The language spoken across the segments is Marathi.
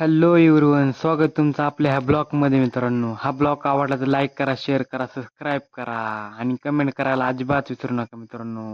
हॅलो एव्हरीवन स्वागत तुमचं आपल्या ह्या ब्लॉगमध्ये मित्रांनो. हा ब्लॉग आवडला तर लाईक करा शेअर करा सबस्क्राईब करा आणि कमेंट करायला अजिबात विसरू नका मित्रांनो.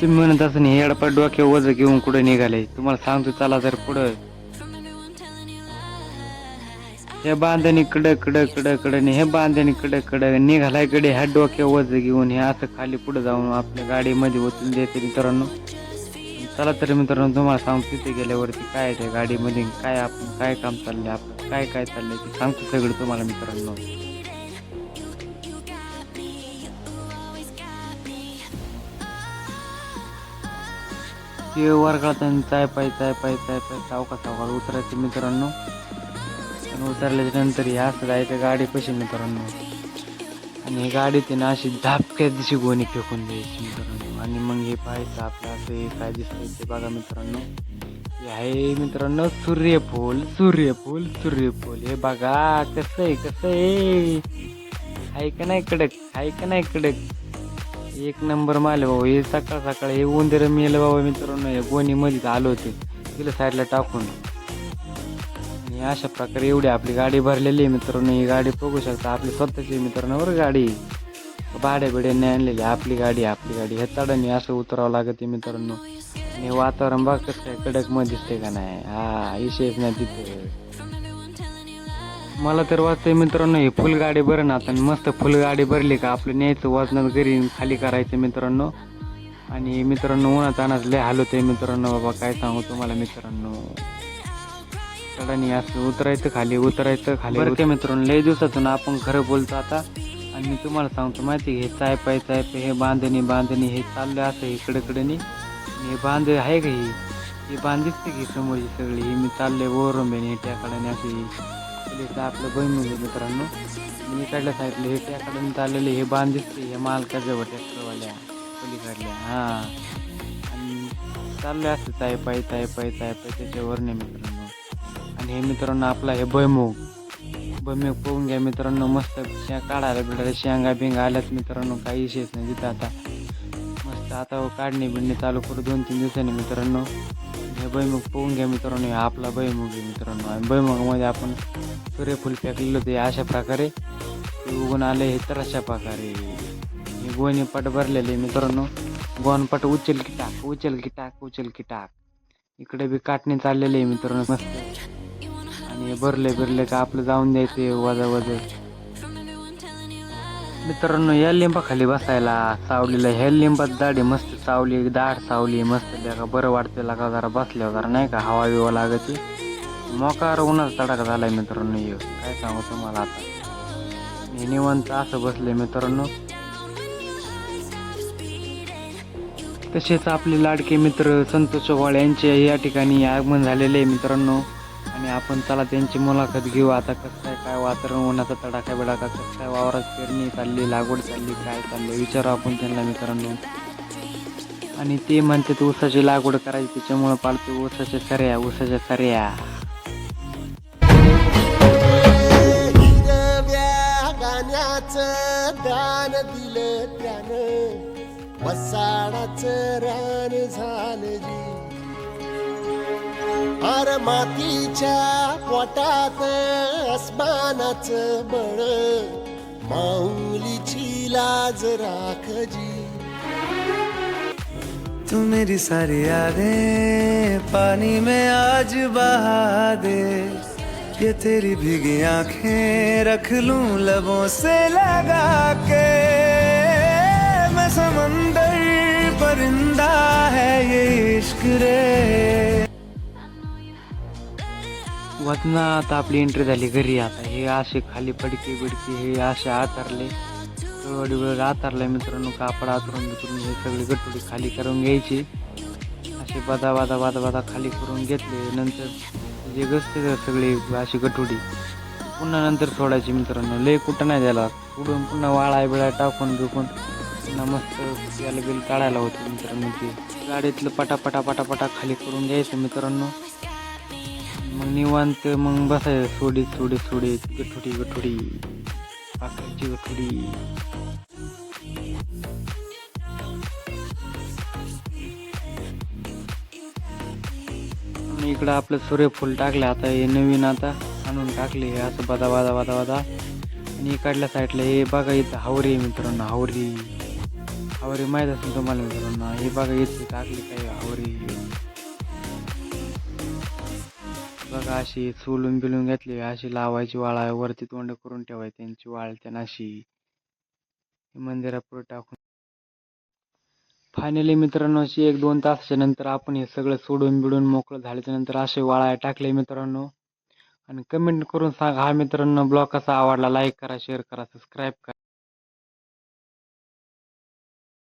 तुम्ही म्हणत असं हे अडपा डोक्यावर वज घेऊन कुठे निघाले? तुम्हाला सांगतो चला तर पुढं. हे बांधणी कड कड कडकडे हे बांधणी कड कड निघालायकडे ह्या डोक्यावर वज घेऊन हे असं खाली पुढे जाऊन आपल्या गाडीमध्ये ओतून देते मित्रांनो. चला तर मित्रांनो तुम्हाला सांगतो तिथे गेल्यावरती काय आहे त्या गाडीमध्ये काय आपण काय काम चाललंय आपलं काय काय चाललंय ते सांगतो सगळं तुम्हाला मित्रांनो. ते वर्गात आणि चाय पाय चाय पाय चाय पाय सावका सावका उतरायचे मित्रांनो? आणि उतरल्याच्या नंतर हे असं जायचं गाडी कशी मित्रांनो. आणि ही गाडी ते ना अशी धापक्या दिशी गोणी फेकून द्यायची मित्रांनो. आणि मग हे पाहायचं आपलं असं हे काय दिसतंय ते बघा मित्रांनो. हे आहे मित्रांनो सूर्यफूल सूर्यफूल सूर्यफूल. हे बघा कसं आहे कसं आहे? आहे का नाही कडक आहे का नाही कडक? एक नंबर माल भाऊ. हे सकाळ सकाळ हे उंदीर मेल बाबा मित्रांनो. हे गोणी मध्ये आलो होते. तिला साईडला टाकून. आणि अशा प्रकारे एवढी आपली गाडी भरलेली आहे मित्रांनो. ही गाडी बघू शकता. आपली स्वतःची मित्रांनो. बरं गाडी. भाड्या बिड्याने आणलेली आपली गाडी आपली गाडी. हे चढणी असं उतरावं लागत मित्रांनो. आणि हे वातावरण बघ कसं काय कडकमध्ये दिसते का नाही? हा हिशेब नाही तिथे. मला तर वाटतंय मित्रांनो ही फुल गाडी बरं ना आता. मस्त फुल गाडी भरली का आपलं न्यायचं वाजनात घरी खाली करायचं मित्रांनो. आणि मित्रांनो उन्हात अनाज लय हाल होते मित्रांनो. बाबा काय सांगू तुम्हाला मित्रांनो. चढानी असं उतरायचं खाली उतरायचं खाली. बरं काय मित्रांनो लय दिवसातून आपण खरं बोलतो आता. आणि मी तुम्हाला सांगतो माहिती हे चाय पाय चाय पाय हे बांधणी बांधणी हे चाललं असं इकडे कडेनी हे बांध आहे का ही? ही बांध दिसते की समोरची सगळी? ही मी चालले ओरंबेने त्याकडे अशी. इथं आपलं बहीण म्हणजे मित्रांनो. मी इकडलं साईडला हे त्याकडून चाललेले हे बांध दिसते हे मालकाजवळ ट्रॅक्टरवाल्या पलीकडल्या. हां. आणि चाललं असं चाय पाय चाय पाय चाय पाय त्याच्यावर नाही मित्रांनो. आणि हे मित्रांनो आपला हे भैमुग भैमुग पोहून घ्या मित्रांनो मस्त काढायला भेटायला शेंगा बिंगा आल्यात मित्रांनो काही विषयच नाही तिथं आता. मस्त आता काढणे बिडणे चालू करू दोन तीन दिवसांनी मित्रांनो. हे भैमुग पोहून घ्या मित्रांनो आपला भयमुख आहे मित्रांनो. आणि भैमुगामध्ये आपण सूर्यफूल फेकलेलं होते अशा प्रकारे. ते उगून आले हे तर अशा प्रकारे. हे गोणी पट भरलेले मित्रांनो. गोणपट उचल की टाक उचल की टाक उचल की टाक. इकडे बी काटणे चाललेले आहे मित्रांनो मस्त. आणि भरले भरले का आपलं जाऊन द्यायचे वजा वजा मित्रांनो या लिंबाखाली बसायला सावलीला ह्या लिंबात दाढी मस्त सावली दाढ सावली मस्त. का बरं वाटते लागा जरा बसल्यावर जरा नाही का? हवा बिवा लागते. मोकार उन्हाचा तडाखा झालाय मित्रांनो हे काय सांगू तुम्हाला आता? हे निवांत असं बसले मित्रांनो. तसेच आपले लाडके मित्र संतोष चव्हाण यांचे या ठिकाणी आगमन झालेले आहे मित्रांनो. आणि आपण चला त्यांची मुलाखत घेऊ. आता कसं काय काय वातावरण उन्हाचा तडाखा बिडाखा कसं काय वावरात पेरणी चालली लागवड चालली काय चालली विचारू आपण त्यांना मित्रांनो. आणि ते म्हणतात ऊसाची लागवड करायची त्याच्यामुळं पाळते ऊसाच्या सऱ्या ऊसाच्या सऱ्या. गाण्याचं दान दिलं त्यानं. वसाडाचं रान झालं जी. अर मातीच्या पोटात अस्मानाचं बळ. माऊलीची लाज राखजी तू मेरी सारी यादें पानी में आज बहा दे. ये तेरी भीगी आंखें रख लूं लबों से लगा के। मैं समंदर परिंदा है ये इश्क रे। वतना आता आपली एंट्री झाली घरी आता. हे असे खाली पडकी बिडकी हे असे आतरले. वेळ आतरले मित्रांनो कापड आतरून बितरून हे सगळी गटुडी खाली करून घ्यायची. असे बादा बादा बादा बादा खाली करून घेतले. नंतर जे गसते सगळे अशी गठोडी पुन्हा नंतर सोडायची मित्रांनो. लय कुठं नाही द्यायला उडून पुन्हा वाळाय बिळाय टाकून बिकून पुन्हा मस्त याला बिल काढायला होतं मित्रांनो ते. गाडीतलं पटापटा पटापटा खाली करून घ्यायचं मित्रांनो. मग निवांत मग बसायचं. सोडीत सोडीत सोडीत गठोडी गठोडी पाकळीची गठोडी आणि इकडं आपलं सूर्यफूल टाकलं आता हे नवीन आता आणून टाकले हे असं बदा बदा बदा बदा. आणि इकडल्या साईडला हे बघा इथं हावरी आहे मित्रांनो हावरी. हावरी माहीत असेल तुम्हाला मित्रांनो हे बघा इथं टाकली काय हावरी. बघा अशी सोलून बिलून घेतली अशी लावायची वाळा वरती तोंड करून ठेवायची त्यांची वाळ त्यांना अशी मंदिरापुढे टाकून फायनली मित्रांनो अशी एक दोन तासाच्या नंतर आपण हे सगळं सोडून बिडून मोकळं झाल्याच्यानंतर असे वाळाय टाकले मित्रांनो. आणि कमेंट करून सांगा हा मित्रांनो ब्लॉग कसा आवडला? लाईक करा शेअर करा सबस्क्राईब करा.